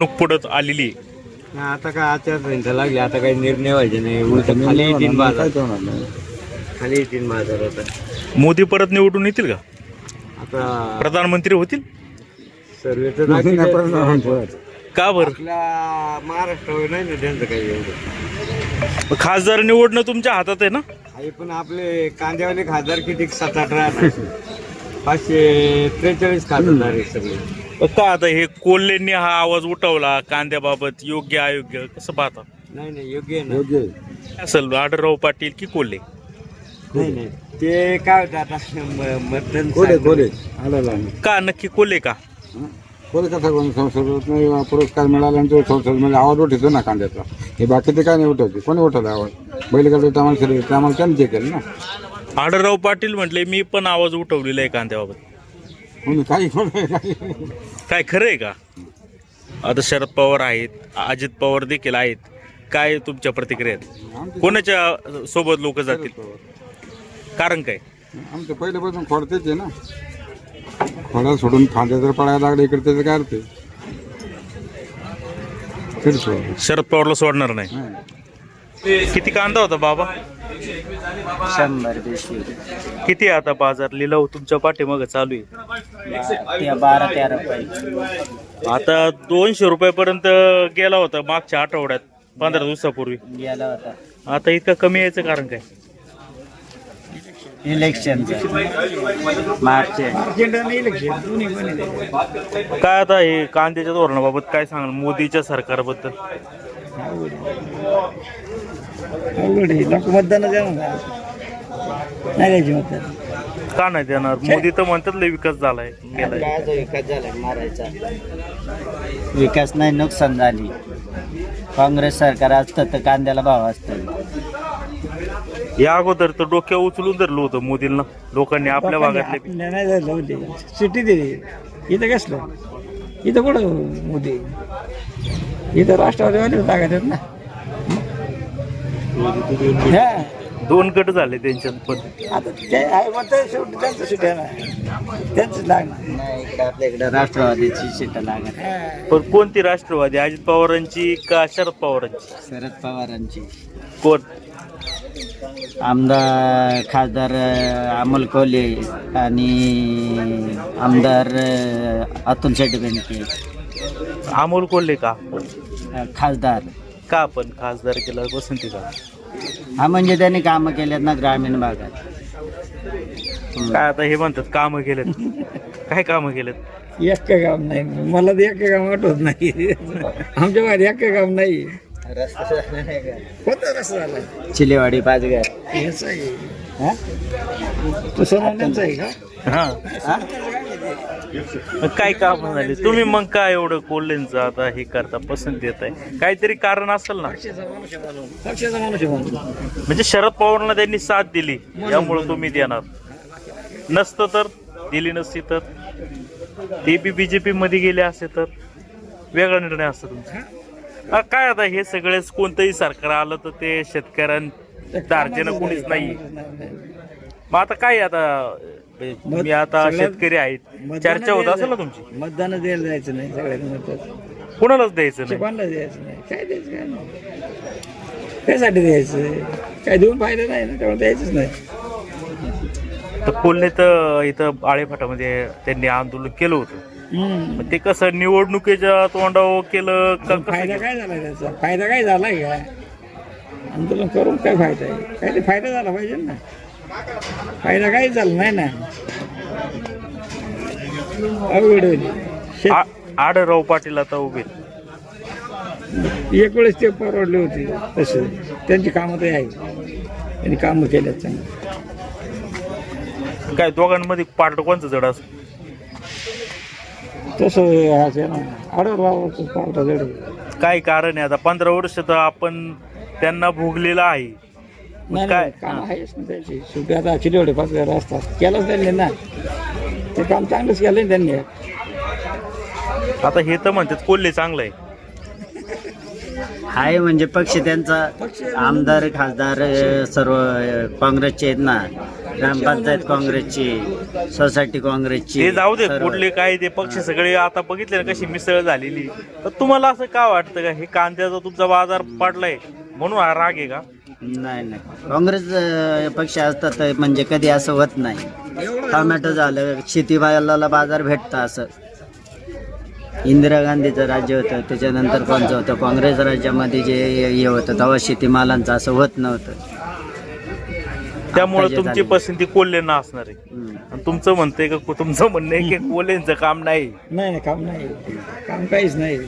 निवडणूक पुढत आलेली. नाही, आता काय आचारसंहिता लागली आता काही निर्णय व्हायचे नाही. उलट खाली येतील बाजार खाली येतील बाजार आता मोदी परत निवडून येतील का? आता प्रधानमंत्री होतील. का बरं? आपल्या महाराष्ट्रावर नाही ना त्यांचं काही एवढं. खासदार निवडणं तुमच्या हातात आहे ना? आहे पण आपले कांद्यावाले खासदार किती? सात आठ राहतात. पाचशे त्रेचाळीस खासदार आहे सगळे. का आता हे कोल्हेंनी हा आवाज उठवला कांद्याबाबत योग्य अयोग्य कसं पाहता? नाही नाही योग्य आहे ना. असेल आढळराव पाटील की कोल्हे? नाही नाही ते काय होतं आता म- मतदान कोले कोले आलेला का नक्की कोल्हे का? कोले कसा कोणी संसद पुरस्कार मिळाल्यानंतर संसदमध्ये आवाज उठवतो ना कांद्याचा. हे बाकीचे काय नाही उठवते कोणी उठवलं आवाज? बैलगाडी आम्हाला शरीर ते आम्हाला त्यांनी केलं ना. आढळराव पाटील म्हटले मी पण आवाज उठवलेला आहे कांद्याबाबत. काही काही काय खरं आहे का? आता शरद पवार आहेत अजित पवार देखील आहेत. काय तुमच्या प्रतिक्रिया आहेत? कोणाच्या सोबत लोक जातील? कारण काय? आमचं पहिल्यापासून खोडतेच आहे ना. खोडा सोडून फांद्या जर पडायला लागले इकडे त्याचं काय अर्थ शरद पवारला सोडणार नाही. किती कांदा होता बाबा? शंभर बेशी किती आहे आता बाजार? लिलाव तुमच्या पाठीमागं चालू आहे. ते बारा तेरा रुपये आता दोनशे रुपयापर्यंत गेला होता मागच्या आठवड्यात पंधरा दिवसापूर्वी. गेला होता. आता इतकं कमी यायचं कारण काय? इलेक्शन मार्च काय आता हे कांद्याच्या धोरणाबाबत काय सांगाल? मोदीच्या सरकारबद्दल. अवघड आहे नको मतदान देणार नाही द्यायचे मतदान. का नाही देणार? मोदी तर म्हणतात लय विकास झालाय. गेलाय. काय जो विकास झाला मारायचा. विकास नाही नुकसान झाली. काँग्रेस सरकार असतं तर कांद्याला भाव असतं. या अगोदर तर डोक्या उचलून धरलं होतं मोदींना. लोकांनी आपल्या भागातले नाही झालं होते. सुट्टी दिली. इथं कसलं? इथं कुठं मोदी? इथं राष्ट्रवादीवाले लागायच्यात ना. हा. दोन गट झाले त्यांच्यात पण. आता ते आहे मग ते शेवटी त्यांचं सुट्टी आहे ना त्यांचंच लागणार. नाही इकडं आपल्या इकडं राष्ट्रवादीची सीट लागत. पण कोणती राष्ट्रवादी? अजित पवारांची का शरद पवारांची? शरद पवारांची. कोण? आमदार खासदार अं, अमोल कोल्हे आणि आमदार अं, अतुल शेट्टी बेनके. अमोल कोल्हे का? अं, खासदार. का पण खासदार केला? बसंती का? हा म्हणजे त्यांनी कामं केलेत ना ग्रामीण भागात. काय आता हे म्हणतात काम केलेत. काय काम केलेत? एक काम नाही मला तर एक का काम आठवत नाही. आमच्या बाहेर एक काम नाही. कोणता रस्ता झाला? चिलेवाडी पाचघर हेच आहे. हा? तो सोनाल्यांचा आहे का? हा. मग काय काम झाले? तुम्ही मग काय एवढं कोल्हेंचं आता हे करता पसंत देत आहे काहीतरी कारण असेल ना? पक्षाचा माणूस आहे म्हणून. म्हणजे शरद पवारला त्यांनी साथ दिली यामुळे तुम्ही देणार. नसतं तर दिली नसती तर. ते बी बीजेपी मध्ये गेले असते तर. वेगळा निर्णय असता तुमचा. काय आता हे सगळेच कोणतंही सरकार आलं तर ते शेतकऱ्यां दार्जेनं कोणीच नाही. मग आता काय आता? मी आता शेतकरी आहेत. चर्चा होत असेल ना तुमची? मतदान द्यायला जायचं नाही सगळ्यांना महत्वाचं. कोणालाच द्यायचं नाही. कोणाला द्यायचं नाही. काय द्यायचं काय नाही. कायसाठी द्यायचं. काय देऊन फायदा नाही ना त्यामुळे द्यायचंच नाही. तर कोल्हे तर इथं आळेफाटामध्ये त्यांनी आंदोलन केलं होतं. हम्म. ते कसं निवडणुकीच्या तोंडावर केलं का कसं फायदा? काय झाला त्याचा? फायदा काय झालाय का आंदोलन करून काय फायदा आहे? काय ते फायदा झाला पाहिजे ना. फायदा काही झाला नाही ना. अवघड होईल शेत आ- आढळराव पाटील आता उभे. एक वेळेस ते परवडले होते तसे. त्यांची कामं तर आहे त्यांनी कामं केल्यात चांगली. काय दोघांमध्ये पार्ट कोणचं जड असं? तसं आहे ना. आढळरावाचं पावटा जड आहे. काय कारण आहे आता? पंधरा वर्ष तर आपण त्यांना भोगलेलं आहे. नाही काय? नाही, काम आहेच ना त्याची. शेवटी आता चिलेवडे पाच घर असतात. केलंच त्यांनी ना. ते काम चांगलंच केलं ना त्यांनी. आता हे तर म्हणतात कोल्हे चांगलं आहे हाय म्हणजे पक्ष त्यांचा आमदार खासदार सर्व काँग्रेसचे आहेत ना. ग्रामपंचायत काँग्रेसची सोसायटी काँग्रेसची ते जाऊ दे सर्व. कुठले काय ते पक्ष सगळे आता बघितले ना कशी मिसळ झालेली. तर तुम्हाला असं का वाटतं का? हे कांद्याचा तुमचा बाजार पडलाय म्हणून हा राग आहे का? नाही नाही. काँग्रेस अ, पक्ष असतात तर म्हणजे कधी असं होत नाही. टोमॅटो झालं शेतीमालाला बाजार भेटतं असं. इंदिरा गांधीचं राज्य होतं त्याच्यानंतर कोणचं होतं? काँग्रेस राज्यामध्ये जे हे होतं तेव्हा शेतीमालांचं असं होत नव्हतं. त्यामुळे तुमची. पसंती कोल्हेंना असणार आहे. आणि तुमचं म्हणतंय का तुमचं म्हणणं आहे की कोल्हेंचं काम नाही. नाही नाही काम नाही. काम काहीच नाही.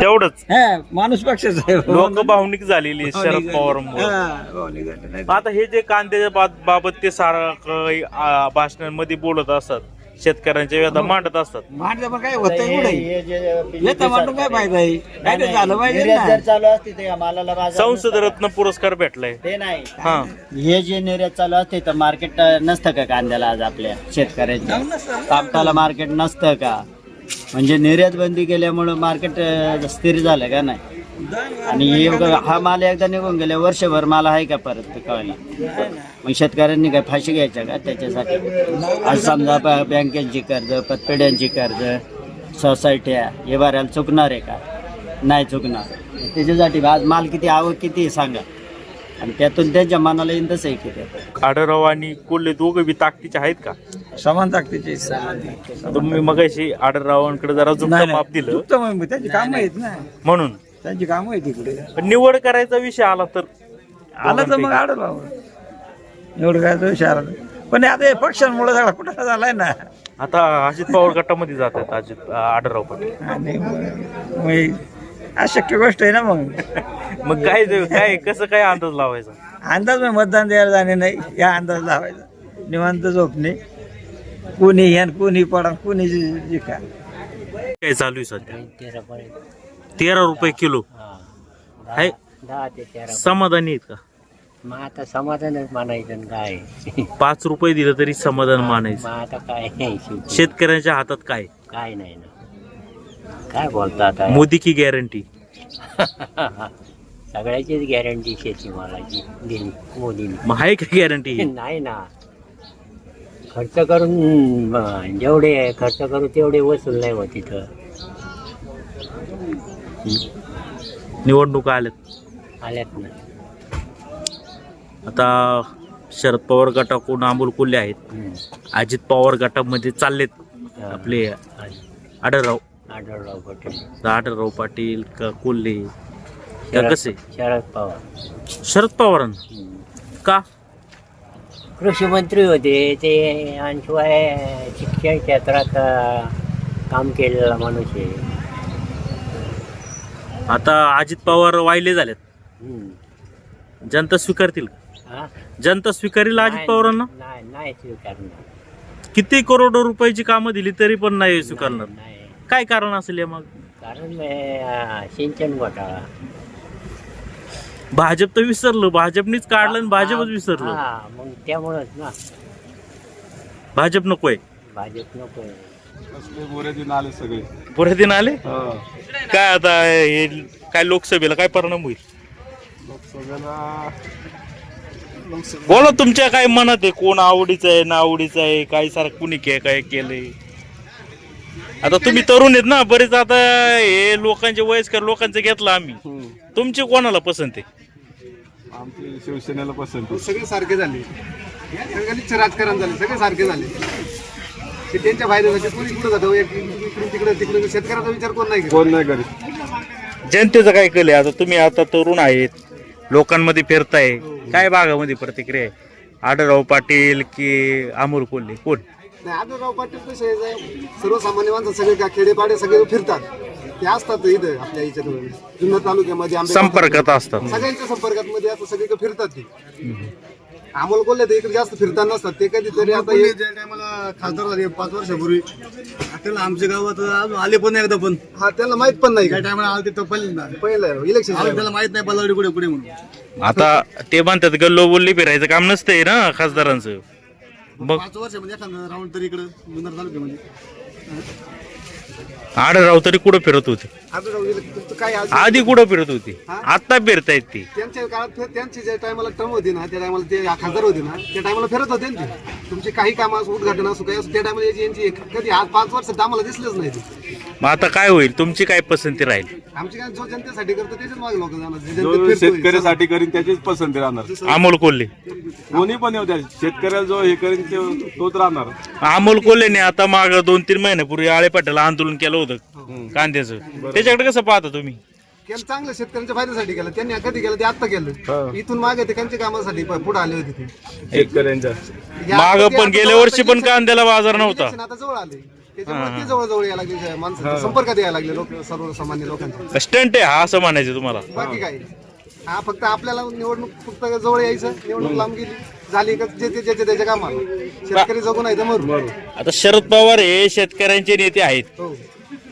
तेवढंच. हा माणूस पक्षाचा लोक भावनिक झालेली शरद पवारांमुळे हा, भावनिक झाले. नाही आता हे जे कांद्याच्या बाबत ते सारा भाषणांमध्ये बोलत असतात शेतकऱ्यांच्या व्यथा मांडत असतात. मांडलं पण काय कुठे? हे जे काय फायदा आहे? काय ते झालं पाहिजे निर्यात ना? जर चालू असते ते मालाला बाजार संसद रत्न पुरस्कार भेटलाय. ते नाही. हा. हे जे निर्यात चालू असते तर मार्केट नसतं का कांद्याला आज आपल्या शेतकऱ्यांच्या? कापताला मार्केट नसतं का? म्हणजे निर्यात बंदी केल्यामुळं मार्केट स्थिर झालं का नाही? आणि हे हा माल एकदा निघून गेल्या वर्षभर माल आहे का परत पिकावायला मग शेतकऱ्यांनी काय फाशी घ्यायच्या का त्याच्यासाठी? आज समजा ब- बँकेची कर्ज पतपेढ्यांची कर्ज सोसायट्या हे भरायला चुकणार आहे का? नाही चुकणार. त्याच्यासाठी आज माल किती आवक किती आहे सांगा. आणि त्यातून त्यांच्या मनाला येईन तसं आहे किती आडरराव आणि कोल्हे दोघं बी ताकदीचे आहेत का? समान ताकदीचे तुम्ही मगाशी आडररावांकडे जरा जुमतं माप दिलं. त्यांची कामं आहेत ना. म्हणून. त्यांची कामं आहेत तिकडे पण निवड करायचा विषय आला तर? आलं तर मग आडत एवढं काय तो विषय आला. पण आता हे पक्षांमुळे सगळा कुठं झालाय ना. आता अजित पवार गटामध्ये जातात अजित आडरराव पाटील. आणि मग- मग अशक्य गोष्ट आहे ना मग. मग काय ते- काय कसं काय अंदाज लावायचा? अंदाज मग मतदान द्यायला जाणे नाही या अंदाज लावायचा. निवांत झोपणे कोणी ह्यान कोणी पडा कोणी जि- जिका काय. चालू आहे सध्या? तेरा रुपये किलो. आहे दहा ते तेरा समाधानी आहेत का? मग आता समाधानच मानायचं काय? पाच रुपये दिलं तरी समाधान मानायचं. मग आता काय नाही शेतकऱ्यांच्या हातात काय? काय नाही ना. काय बोलता आता? मोदी की गॅरंटी. सगळ्याचीच गॅरंटी शेतीमालाची दिली मोदीने. मग आहे का गॅरंटी? नाही ना. खर्च करून जेवढे खर्च करू तेवढे वसूल नाही होत तिथं निवडणुका आल्यात. आल्यात ना. आता शरद पवार गटाकडून अमोल कोल्हे आहेत. हम्म. अजित पवार गटामध्ये चाललेत आपले आढळराव. आढळराव पटेल. आढळराव पाटील का कोल्हे का कसे? शरद पवार. शरद पवारांना हम्म. का? कृषी मंत्री होते. ते आणि शिवाय शिक्षण क्षेत्रात अं, काम केलेला माणूस आहे. आता अजित पवार वाहिले झालेत. हम्म. जनता स्वीकारतील का? हा? जनता स्वीकारेल अजित पवारांना? नाही नाही स्वीकारणार. किती करोड रुपयाची कामं दिली तरी पण नाही स्वीकारणार. नाही. काय कारण असेल या मग? कारण अं, सिंचन घोटाळा. भाजप तर विसरलं. भाजपनीच काढलं आणि भाजपच विसरलं. हा मग त्यामुळंच ना. भाजप नकोय. भाजप नको मोरे दिन आले सगळे. दिन आले? काय आता हे काय लोकसभेला काय परिणाम होईल? लोकसभेला बोला तुमच्या काय मनात आहे? कोण आवडीचं आहे ना आवडीचं आहे? काय सारखं कुणी के काय केलंय? आता तुम्ही तरुण आहेत ना बरेच आता हे लोकांचे वयस्कर लोकांचं घेतलं आम्ही. तुमचे कोणाला पसंत आहे? आमची शिवसेनेला पसंत सगळे सारखे झाले. राजकारण झाले. सगळे सारखे झाले. ते त्यांच्या फायद्यासाठी कोणी कुठं जातं? एक इकडून तिकडे तिकडे शेतकऱ्याचा विचार कोण नाही करत. कोण नाही करीत. जनतेचं काय केलंय आता तुम्ही आता तरुण आहेत. लोकांमध्ये फिरताय. काय भागामध्ये प्रतिक्रिया आहे? आडरराव पाटील की अमोल कोल्हे? कोण? नाही आढळराव पाटील कसे आहे, सर्वसामान्य माणसं सगळे का खेडेपाडे सगळे फिरतात. ते असतात इथं आपल्या याच्यात जुन्नर तालुक्यामध्ये संपर्कात असतात. सगळ्यांच्या संपर्कात मध्ये असं सगळीकडे फिरतात ते. अमोल कोल्हे ते इकडे जास्त फिरतात नसतात ते कधीतरी आता हे- ज्या टायमाला खासदार झाले पाच वर्षापूर्वी. त्याला आमच्या गावात अजून आले पण नाही एकदा पण. हा त्यांना माहीत पण नाही. त्या टायमाला आले ते पहिल्यांदा पहिलं इलेक्शन आलं त्याला माहीत नाही बल्लावडी कुठे कुठे म्हणून. आता ते म्हणतात गल्लो बोलली फिरायचं काम नसतंय ना खासदारांचं. मग पाच वर्ष म्हणजे एखादा राऊंड तरी इकडे जुन्नर तालुक्यामध्ये. आडराव तरी कुठं फिरत होते? तुमचं काय आज आधी कुठं फिरत होती? आता फिरतायत ती. त्यांच्या काळात फिर- त्यांची ज्या टायमाला टर्म होती ना त्या टायमाला ते खासदार होते ना त्या टायमाला फिरत होते ना ते. तुमची काही कामं असो उद्घाटन असो काही असो त्या टायमाला याची यांची एक- कधी आज पाच वर्षात आम्हाला दिसलेच नाही ते. मग आता काय होईल? तुमची काय पसंती राहील? आमची काय जो जनतेसाठी करतो त्याच्याच मागे लोक जाणार. जे जो जनतेत फिरतोय. शेतकऱ्यासाठी करीन त्याचीच पसंती राहणार. अमोल कोल्हे. कोणी पण येऊ द्या शेतकऱ्याला जो हे करीन ते तोच राहणार. अमोल कोल्हेने आता माग दोन तीन महिन्यापूर्वी आळे पाटील आंदोलन केलं होतं कांद्याचं. त्याच्याकडे कसं पाहता तुम्ही? केलं चांगलं शेतकऱ्यांच्या फायद्यासाठी केलं. त्यांनी कधी केलं ते आता केलं. इथून मागे ते त्यांच्या कामासाठी पुढे आले होते ते. शेतकऱ्यांच्या. माग पण गेल्या वर्षी पण कांद्याला बाजार नव्हता. आता जवळ आले. त्याच्यामुळे ते जवळ जवळ यायला लागले माणसं. संपर्कात यायला लागले लोक सर्वसामान्य लोकांचे. स्टंट आहे हा असं म्हणायचं तुम्हाला? बाकी काय? हा फक्त आपल्याला निवडणूक फक्त जवळ यायचं निवडणूक लांब गेली झाली का जे त्याच्या कामाला. शेतकरी जगून आहे तर मरू. आता शरद पवार हे शेतकऱ्यांचे नेते आहेत. हो.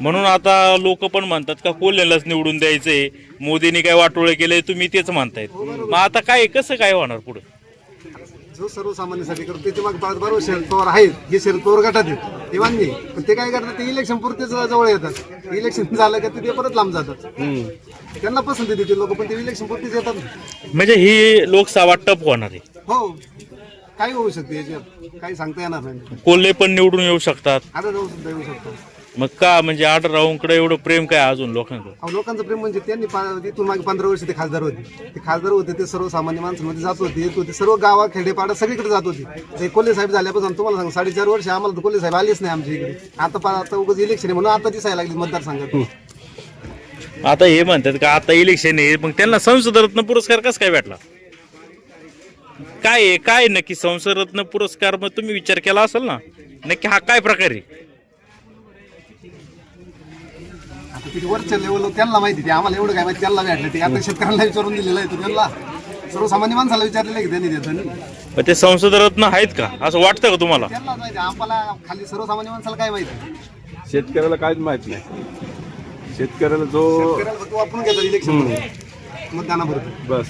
म्हणून आता लोक पण म्हणतात का कोल्ह्यालाच निवडून द्यायचंय. मोदींनी काय वाटोळे केले तुम्ही तेच म्हणतायत. मग आता काय कसं काय होणार पुढे? जो सर्वसामान्यांसाठी करतो त्याच्यामागे पाच बरोबर शरद पवार आहेत. हे शरद पवार गटात आहेत. हे मान्य आहे. पण ते काय करतात ते इलेक्शन पुरतेच जवळ येतात. इलेक्शन झालं का ते परत लांब जातात. त्यांना पसंती देते लोक पण ते इलेक्शन पुरतेच येतात. म्हणजे ही लोकसभा टप होणार आहे. हो. काही होऊ शकते याच्यात? काही सांगता येणार नाही. कोल्हे पण निवडून येऊ शकतात. आता जाऊ सुद्धा येऊ शकतो. मग का म्हणजे आठ राहूनकडे एवढं प्रेम काय अजून लोकांकडे? अहो, लोकांचं प्रेम म्हणजे त्यांनी पा- इथून मागे पंधरा वर्ष ते खासदार होते. ते खासदार होते ते सर्वसामान्य माणसांमध्ये जात होते येत होते सर्व गावा खेडेपाडा सगळीकडे जात होते. ते कोल्हे साहेब झाल्यापासून तुम्हाला सांग साडेचार वर्ष आम्हाला तर कोल्हे साहेब आलेच नाही आमच्या इकडे. आता पा- आता उगाच इलेक्शन आहे म्हणून आता दिसायला लागली मतदारसंघात. आता हे म्हणतात का आता इलेक्शन आहे मग त्यांना संसदरत्न पुरस्कार कसा काय भेटला? काय आहे काय नक्की संसदरत्न पुरस्कार? मग तुम्ही विचार केला असेल ना? नक्की हा काय प्रकार आहे? आता किती वरच्या लेवलला त्यांना माहिती ते आम्हाला एवढं काय माहिती त्यांना भेटलं ते. आता शेतकऱ्यांना विचारून दिलेलं आहे त्यांना सर्वसामान्य माणसाला विचारलेलं की त्यांनी देतं मग ते संसदरत्न आहेत का? असं वाटतं का तुम्हाला? त्यांना माहिती आम्हाला खाली सर्वसामान्य माणसाला काय माहिती शेतकऱ्याला काहीच माहीत नाही. शेतकऱ्याला जो शेतकऱ्याला फक्त वापरून घेतात इलेक्शन मतदानापुरतं. बस.